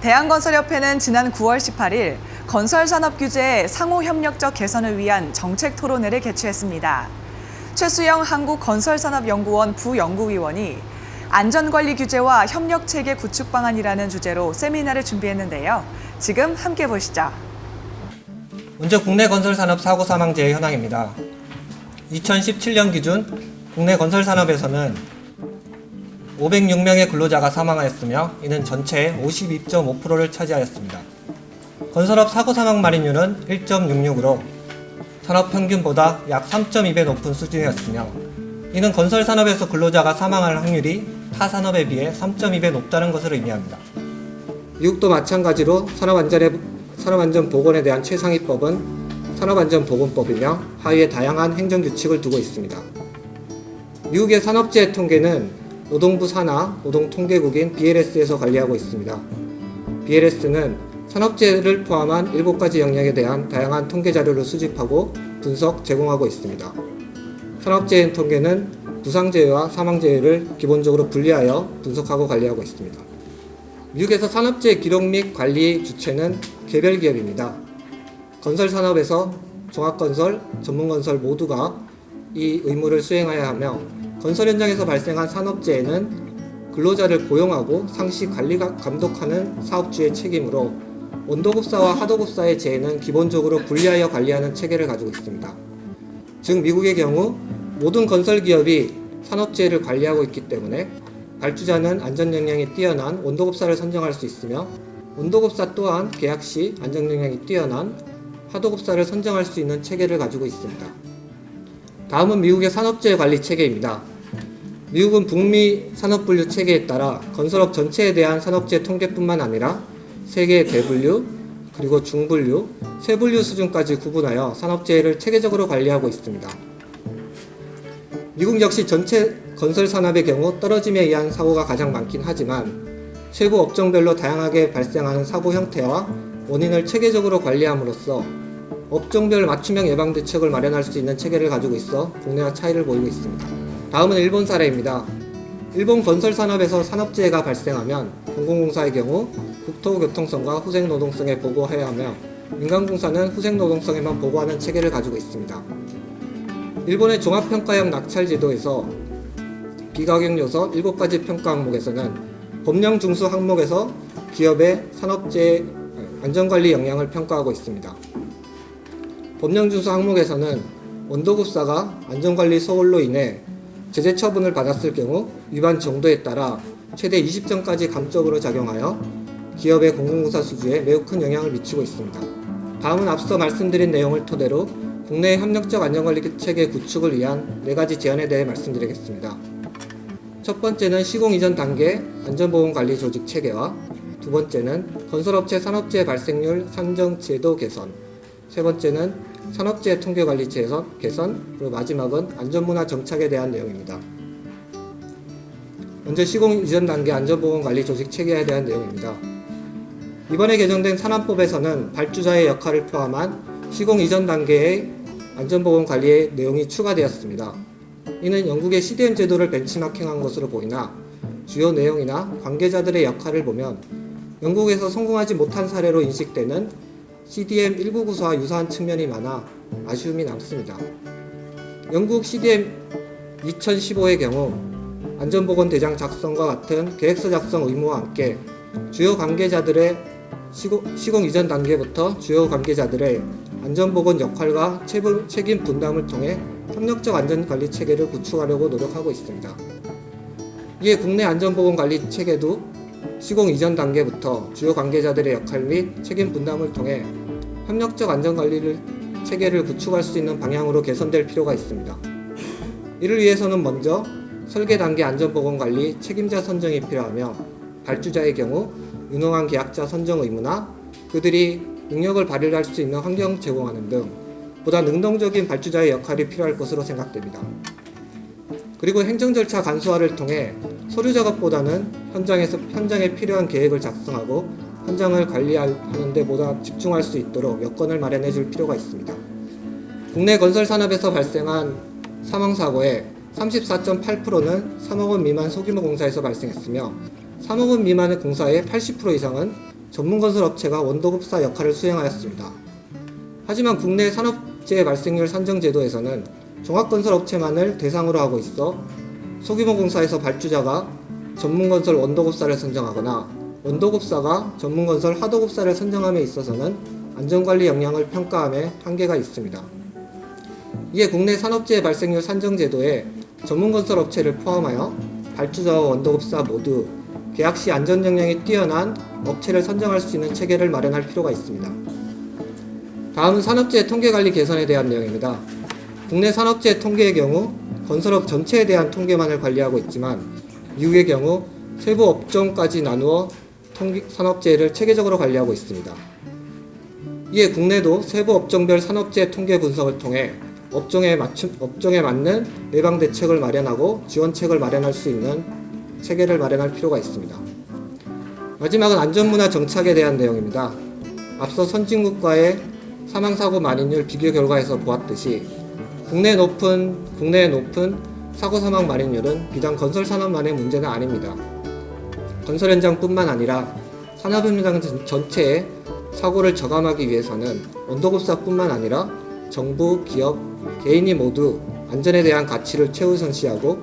대한건설협회는 지난 9월 18일 건설산업규제의 상호협력적 개선을 위한 정책 토론회를 개최했습니다. 최수영 한국건설산업연구원 부연구위원이 안전관리 규제와 협력체계 구축 방안이라는 주제로 세미나를 준비했는데요. 지금 함께 보시죠. 먼저 국내 건설 산업 사고 사망자의 현황입니다. 2017년 기준 국내 건설 산업에서는 506명의 근로자가 사망하였으며 이는 전체의 52.5%를 차지하였습니다. 건설업 사고 사망 말인율은 1.66으로 산업 평균보다 약 3.2배 높은 수준이었으며 이는 건설 산업에서 근로자가 사망할 확률이 타 산업에 비해 3.2배 높다는 것을 의미합니다. 미국도 마찬가지로 산업안전에, 산업안전보건에 대한 최상위법은 산업안전보건법이며 하위에 다양한 행정규칙을 두고 있습니다. 미국의 산업재해 통계는 노동부 산하 노동통계국인 BLS에서 관리하고 있습니다. BLS는 산업재해를 포함한 7가지 영역에 대한 다양한 통계 자료를 수집하고 분석, 제공하고 있습니다. 산업재해 통계는 부상재해와 사망재해를 기본적으로 분리하여 분석하고 관리하고 있습니다. 미국에서 산업재해 기록 및 관리 주체는 개별 기업입니다. 건설 산업에서 종합건설, 전문건설 모두가 이 의무를 수행해야 하며 건설 현장에서 발생한 산업재해는 근로자를 고용하고 상시 관리 감독하는 사업주의 책임으로 원도급사와 하도급사의 재해는 기본적으로 분리하여 관리하는 체계를 가지고 있습니다. 즉 미국의 경우 모든 건설 기업이 산업재해를 관리하고 있기 때문에 발주자는 안전 역량이 뛰어난 원도급사를 선정할 수 있으며 원도급사 또한 계약 시 안전 역량이 뛰어난 하도급사를 선정할 수 있는 체계를 가지고 있습니다. 다음은 미국의 산업재해 관리 체계입니다. 미국은 북미 산업분류 체계에 따라 건설업 전체에 대한 산업재해 통계뿐만 아니라 세계 대분류, 그리고 중분류, 세분류 수준까지 구분하여 산업재해를 체계적으로 관리하고 있습니다. 미국 역시 전체 건설 산업의 경우 떨어짐에 의한 사고가 가장 많긴 하지만 세부 업종별로 다양하게 발생하는 사고 형태와 원인을 체계적으로 관리함으로써 업종별 맞춤형 예방 대책을 마련할 수 있는 체계를 가지고 있어 국내와 차이를 보이고 있습니다. 다음은 일본 사례입니다. 일본 건설 산업에서 산업재해가 발생하면 공공공사의 경우 국토교통성과 후생노동성에 보고해야 하며 민간공사는 후생노동성에만 보고하는 체계를 가지고 있습니다. 일본의 종합평가형 낙찰제도에서 비가격 요소 7가지 평가 항목에서는 법령 중수 항목에서 기업의 산업재해 안전관리 역량을 평가하고 있습니다. 법령 중수 항목에서는 원도급사가 안전관리 소홀로 인해 제재 처분을 받았을 경우 위반 정도에 따라 최대 20점까지 감적으로 작용하여 기업의 공공공사 수주에 매우 큰 영향을 미치고 있습니다. 다음은 앞서 말씀드린 내용을 토대로 국내 협력적 안전관리 체계 구축을 위한 네 가지 제안에 대해 말씀드리겠습니다. 첫 번째는 시공 이전 단계 안전보건관리 조직 체계와 두 번째는 건설업체 산업재해 발생률 산정 제도 개선 세 번째는 산업재해 통계관리 개선, 개선 그리고 마지막은 안전문화 정착에 대한 내용입니다. 먼저 시공 이전 단계 안전보건관리 조직 체계에 대한 내용입니다. 이번에 개정된 산안법에서는 발주자의 역할을 포함한 시공 이전 단계의 안전보건관리의 내용이 추가되었습니다. 이는 영국의 CDM 제도를 벤치마킹한 것으로 보이나 주요 내용이나 관계자들의 역할을 보면 영국에서 성공하지 못한 사례로 인식되는 CDM 1994와 유사한 측면이 많아 아쉬움이 남습니다. 영국 CDM 2015의 경우 안전보건 대장 작성과 같은 계획서 작성 의무와 함께 주요 관계자들의 시공, 시공 이전 단계부터 주요 관계자들의 안전보건 역할과 책임 분담을 통해 협력적 안전관리 체계를 구축하려고 노력하고 있습니다. 이에 국내 안전보건 관리 체계도 시공 이전 단계부터 주요 관계자들의 역할 및 책임 분담을 통해 협력적 안전관리를 체계를 구축할 수 있는 방향으로 개선될 필요가 있습니다. 이를 위해서는 먼저 설계 단계 안전보건관리 책임자 선정이 필요하며 발주자의 경우 유능한 계약자 선정 의무나 그들이 능력을 발휘할 수 있는 환경 제공하는 등 보다 능동적인 발주자의 역할이 필요할 것으로 생각됩니다. 그리고 행정 절차 간소화를 통해 서류 작업보다는 현장에서 현장에 필요한 계획을 작성하고 현장을 관리하는 데 보다 집중할 수 있도록 여건을 마련해 줄 필요가 있습니다. 국내 건설 산업에서 발생한 사망 사고의 34.8%는 3억 원 미만 소규모 공사에서 발생했으며 3억 원 미만의 공사의 80% 이상은 전문 건설 업체가 원도급사 역할을 수행하였습니다. 하지만 국내 산업재해 발생률 산정 제도에서는 종합 건설 업체만을 대상으로 하고 있어 소규모 공사에서 발주자가 전문 건설 원도급사를 선정하거나 원도급사가 전문건설 하도급사를 선정함에 있어서는 안전관리 역량을 평가함에 한계가 있습니다. 이에 국내 산업재해 발생률 산정 제도에 전문건설 업체를 포함하여 발주자와 원도급사 모두 계약 시 안전 역량이 뛰어난 업체를 선정할 수 있는 체계를 마련할 필요가 있습니다. 다음은 산업재해 통계관리 개선에 대한 내용입니다. 국내 산업재해 통계의 경우 건설업 전체에 대한 통계만을 관리하고 있지만 미국의 경우 세부 업종까지 나누어 산업재해를 체계적으로 관리하고 있습니다. 이에 국내도 세부 업종별 산업재해 통계 분석을 통해 업종에 맞춤 업종에 맞는 예방 대책을 마련하고 지원책을 마련할 수 있는 체계를 마련할 필요가 있습니다. 마지막은 안전문화 정착에 대한 내용입니다. 앞서 선진국과의 사망사고 만인율 비교 결과에서 보았듯이 국내 높은 국내의 높은 사고 사망 만인율은 비단 건설 산업만의 문제는 아닙니다. 건설 현장뿐만 아니라 산업 현장 전- 전체의 사고를 저감하기 위해서는 원도급사뿐만 아니라 정부, 기업, 개인이 모두 안전에 대한 가치를 최우선시하고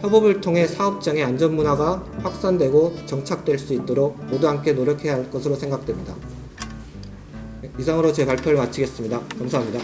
협업을 통해 사업장의 안전 문화가 확산되고 정착될 수 있도록 모두 함께 노력해야 할 것으로 생각됩니다. 네, 이상으로 제 발표를 마치겠습니다. 감사합니다.